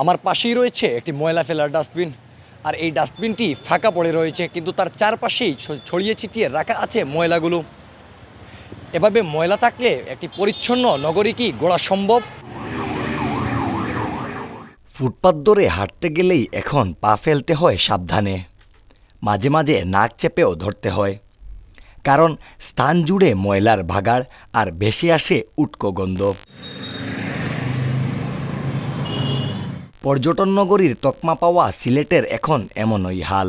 আমার পাশেই রয়েছে একটি ময়লা ফেলার ডাস্টবিন। আর এই ডাস্টবিনটি ফাঁকা পড়ে রয়েছে, কিন্তু তার চারপাশেই ছড়িয়ে ছিটিয়ে রাখা আছে ময়লাগুলো। এভাবে ময়লা থাকলে একটি পরিচ্ছন্ন নগরী কি গড়া সম্ভব? ফুটপাত ধরে হাঁটতে গেলেই এখন পা ফেলতে হয় সাবধানে। মাঝে মাঝে নাক চেপেও ধরতে হয়। কারণ স্থান জুড়ে ময়লার ভাগাড় আর ভেসে আসে উটকো গন্ধ। পর্যটন নগরীর তকমা পাওয়া সিলেটের এখন এমনই হাল।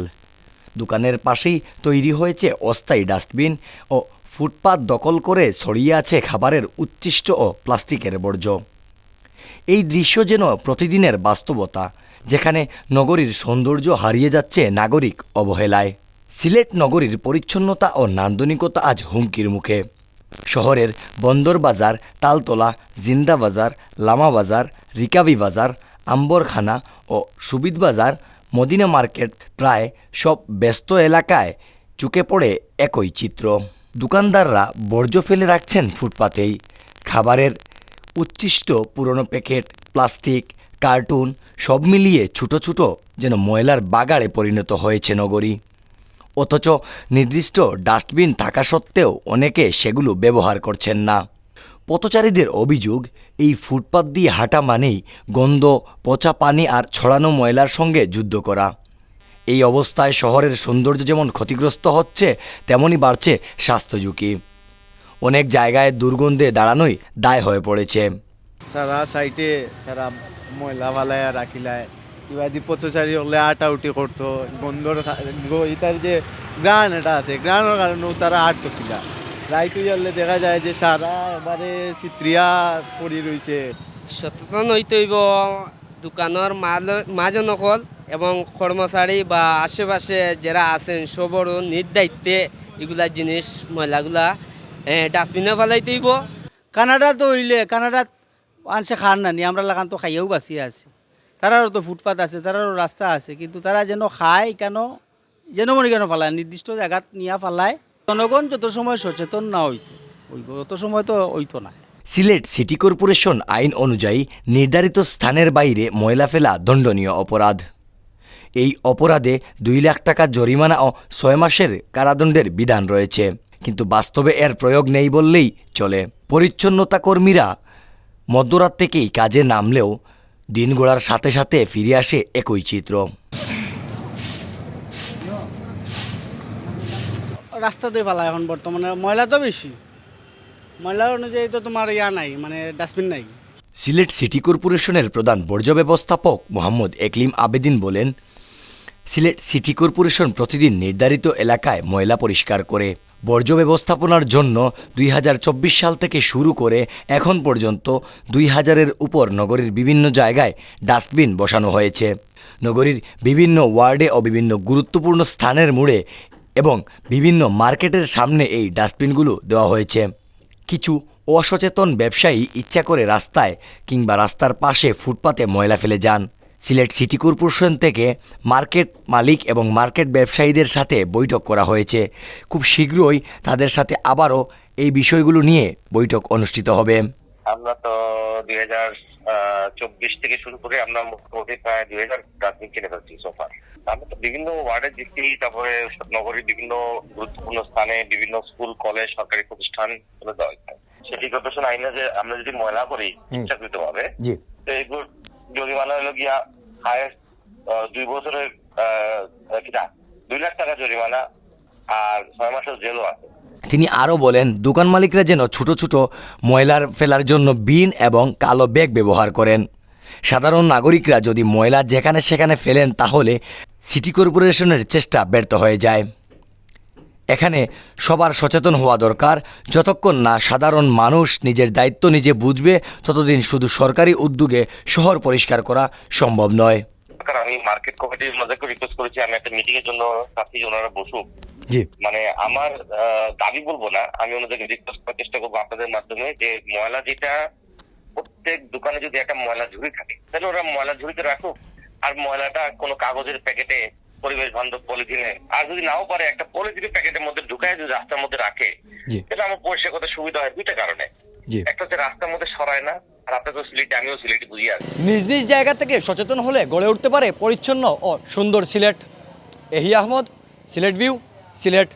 দোকানের পাশেই তৈরি হয়েছে অস্থায়ী ডাস্টবিন ও ফুটপাত দখল করে ছড়িয়ে আছে খাবারের উচ্ছিষ্ট ও প্লাস্টিকের বর্জ্য। এই দৃশ্য যেন প্রতিদিনের বাস্তবতা, যেখানে নগরীর সৌন্দর্য হারিয়ে যাচ্ছে নাগরিক অবহেলায়। সিলেট নগরীর পরিচ্ছন্নতা ও নান্দনিকতা আজ হুমকির মুখে। শহরের বন্দর বাজার, তালতলা, জিন্দা বাজার, লামা বাজার, রিকাবি বাজার আম্বরখানা ও সুবিদ বাজার, মদিনা মার্কেট প্রায় সব ব্যস্ত এলাকায় চুকে পড়ে একই চিত্র। দোকানদাররা বর্জ্য ফেলে রাখছেন ফুটপাতেই। খাবারের উচ্ছিষ্ট পুরনো প্যাকেট, প্লাস্টিক, কার্টুন সব মিলিয়ে ছোটো ছোটো যেন ময়লার বাগাড়ে পরিণত হয়েছে নগরী। অথচ নির্দিষ্ট ডাস্টবিন থাকা সত্ত্বেও অনেকে সেগুলো ব্যবহার করছেন না। পথচারীদের অভিযোগ, এই ফুটপাত দিয়ে হাঁটা মানেই গন্ধ, পচা পানি আর ছড়ানো ময়লার সঙ্গে যুদ্ধ করা। এই অবস্থায় শহরের সৌন্দর্য যেমন ক্ষতিগ্রস্ত হচ্ছে, তেমনই বাড়ছে স্বাস্থ্য ঝুঁকি। অনেক জায়গায় দুর্গন্ধে দাঁড়ানোই দায় হয়ে পড়েছে। সারা সাইটে তারা ময়লা ফালাইয়া রাখিলায়। কিবা দি পথচারী হলে আটা উটি করতো, গন্ধর ইতার যে গ্রান এটা আছে, গ্রানের কারণেও তারা আট কিলা। রাইটু জানলে দেখা যায় যে সারা এবারে চিত্রিয়া পড়ি রয়েছে সচেতন হইতে হইব দোকানের মাল- মাঝনকল এবং কর্মচারী বা আশেপাশে যারা আছেন সবরও নির্দায়িত্বে এগুলা জিনিস ময়লাগুলা ডাস্টবিনে ফেলাইতে হইব কানাডা তো হইলে কানাডাত আনছে খার নানি আমরা লাগান তো খাইয়াও বাঁচিয়ে আছে। তারারও তো ফুটপাত আছে তারারও রাস্তা আছে কিন্তু তারা যেন খায় কেন যেন মনে কেন ফালায় নির্দিষ্ট জায়গাত নিয়ে ফালায় জনগণ যত সময় সচেতন না হইতো হইব তত সময় তো হইতো না। সিলেট সিটি কর্পোরেশন আইন অনুযায়ী নির্ধারিত স্থানের বাইরে ময়লা ফেলা দণ্ডনীয় অপরাধ। এই অপরাধে দুই লাখ টাকা জরিমানা ও ছয় মাসের কারাদণ্ডের বিধান রয়েছে, কিন্তু বাস্তবে এর প্রয়োগ নেই বললেই চলে। পরিচ্ছন্নতা কর্মীরা মধ্যরাত থেকেই কাজে নামলেও দিন গড়ার সাথে সাথে ফিরে আসে একই চিত্র। রাস্তাতে ফালায় এখন বর্তমানে। ময়লা তো বেশি। ময়লা অনুযায়ী তো তোমার ইয়া নাই মানে ডাস্টবিন নাই। সিলেট সিটি কর্পোরেশনের প্রধান বর্জ্য ব্যবস্থাপক মোহাম্মদ একলিম আবেদিন বলেন, সিলেট সিটি কর্পোরেশন প্রতিদিন নির্ধারিত এলাকায় ময়লা পরিষ্কার করে। বর্জ্য ব্যবস্থাপনার জন্য দুই হাজার চব্বিশ সাল থেকে শুরু করে এখন পর্যন্ত দুই হাজারের উপর নগরীর বিভিন্ন জায়গায় ডাস্টবিন বসানো হয়েছে। নগরীর বিভিন্ন ওয়ার্ডে ও বিভিন্ন গুরুত্বপূর্ণ স্থানের মোড়ে এবং বিভিন্ন মার্কেটের সামনে এই ডাস্টবিনগুলো দেওয়া হয়েছে। কিছু অসচেতন ব্যবসায়ী ইচ্ছা করে রাস্তায় কিংবা রাস্তার পাশে ফুটপাতে ময়লা ফেলে যান। সিলেট সিটি কর্পোরেশন থেকে মার্কেট মালিক এবং মার্কেট ব্যবসায়ীদের সাথে বৈঠক করা হয়েছে। খুব শীঘ্রই তাদের সাথে আবারও এই বিষয়গুলো নিয়ে বৈঠক অনুষ্ঠিত হবে। আমরা তো দুই হাজার চব্বিশ থেকে শুরু করে আমরা মোটামুটি প্রায় দুই হাজার ডাস্টবিন কিনে ফেলছি সোফার আমরা তো বিভিন্ন ওয়ার্ডে দিকটি তারপরে নগরীর বিভিন্ন গুরুত্বপূর্ণ স্থানে বিভিন্ন স্কুল কলেজ সরকারি প্রতিষ্ঠান দেওয়া হয় সিটি কর্পোরেশন আইনে যে আমরা যদি ময়লা করি ইচ্ছাকৃত ভাবে তো এগুলো জরিমানা হলো গিয়া হায়েস্ট দুই বছরের দুই লাখ টাকা জরিমানা আর ছয় মাসের জেলও আছে। তিনি আরও বলেন, দোকান মালিকরা যেন ছোট ছোট ময়লার ফেলার জন্য বিন এবং কালো ব্যাগ ব্যবহার করেন। সাধারণ নাগরিকরা যদি ময়লা যেখানে সেখানে ফেলেন, তাহলে সিটি কর্পোরেশনের চেষ্টা ব্যর্থ হয়ে যায়। এখানে সবার সচেতন হওয়া দরকার। যতক্ষণ না সাধারণ মানুষ নিজের দায়িত্ব নিজে বুঝবে, ততদিন শুধু সরকারি উদ্যোগে শহর পরিষ্কার করা সম্ভব নয়। আমি মার্কেট কমিটির মধ্যে রিকোয়েস্ট করেছি, আমি একটা মিটিং এর জন্য চাচ্ছি ওনারা বসুক। মানে আমার দাবি বলব না আমি ওনাদেরকে রিকোয়েস্ট করার চেষ্টা করব আপনাদের মাধ্যমে যে ময়লা যেটা প্রত্যেক দোকানে যদি একটা ময়লা ঝুড়ি থাকে তাহলে ওরা ময়লা ঝুড়িতে রাখুক আর ময়লাটা কোনো কাগজের প্যাকেটে পরিবেশ বান্ধব পলিথিনে আর যদি নাও পারে একটা পলিথিনের প্যাকেটের মধ্যে ঢুকায় যদি রাস্তার মধ্যে রাখে এটা আমার পরিষ্কার করতে সুবিধা হয় দুইটা কারণে। একটা হচ্ছে রাস্তার মধ্যে সরায় না আর আপনি তো সিলেটে আমিও সিলেটে বুঝি আছি নিজ নিজ জায়গা থেকে সচেতন হলে গড়ে উঠতে পারে পরিচ্ছন্ন ও সুন্দর সিলেট। এহি আহমদ সিলেট ভিউ। সিলেট